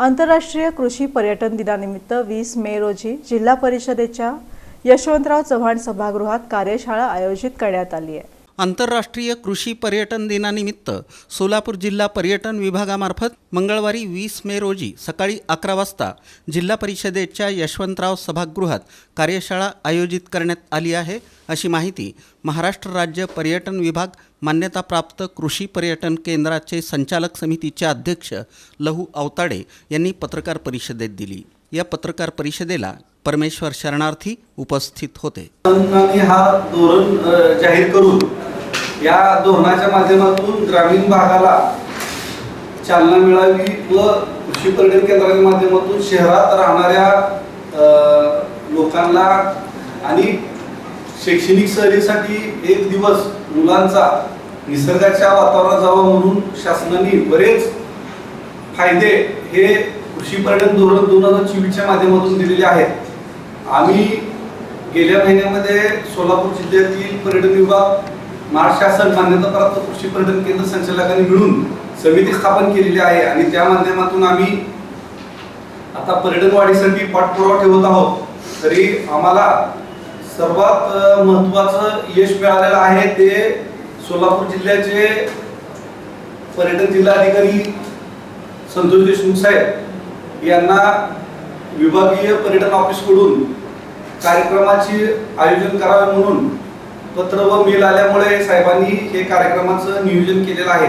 आंतरराष्ट्रीय कृषी पर्यटन दिनानिमित्त वीस मे रोजी जिल्हा परिषदेच्या यशवंतराव चव्हाण सभागृहात कार्यशाळा आयोजित करण्यात आली आहे. आंतरराष्ट्रीय कृषी पर्यटन दिनानिमित्त सोलापूर जिल्हा पर्यटन विभागामार्फत मंगळवारी वीस मे रोजी सकाळी अकरा वाजता जिल्हा परिषदेच्या यशवंतराव सभागृहात कार्यशाळा आयोजित करण्यात आली आहे. अशी माहिती महाराष्ट्र राज्य पर्यटन विभाग मान्यताप्राप्त कृषी पर्यटन केंद्राचे संचालक समितीचे अध्यक्ष लहू अवताडे यांनी पत्रकार परिषदेत दिली. या पत्रकार परिषदेला परमेश्वर शरणार्थी उपस्थित होते. हा धोरण जाहीर करून या धोरणाच्या माध्यमातून ग्रामीण भागाला चालना मिळावी व कृषी पर्यटन केंद्राच्या माध्यमातून शहरात राहणाऱ्या लोकांना आणि शैक्षणिक सहलीसाठी एक दिवस मुलांचा निसर्गाच्या वातावरणात जावा म्हणून शासनाने बरेच फायदे हे कृषी पर्यटन धोरण दोन हजार चोवीसच्या माध्यमातून दिलेले आहेत. आम्ही गेल्या महिन्यामध्ये सोलापूर जिल्ह्यातील पर्यटन विभाग महाराष्ट्र शासन मान्यताप्राप्त कृषी पर्यटन केंद्र संचालकांनी मिळून समिती स्थापन केलेली आहे आणि त्या माध्यमातून आम्ही आता पर्यटन वाढीसाठी पाठपुरावा ठेवत आहोत. तरी आम्हाला सर्वात महत्वाचं महत्त्वाचं यश मिळालेलं आहे ते सोलापूर जिल्ह्याचे पर्यटन जिल्हाधिकारी संतोष देशमुख साहेब यांना विभागीय पर्यटन ऑफिसकडून कार्यक्रमाचे आयोजन करावे म्हणून पत्र व मेल आल्यामुळे साहेबांनी हे कार्यक्रमाचं नियोजन केलेलं आहे.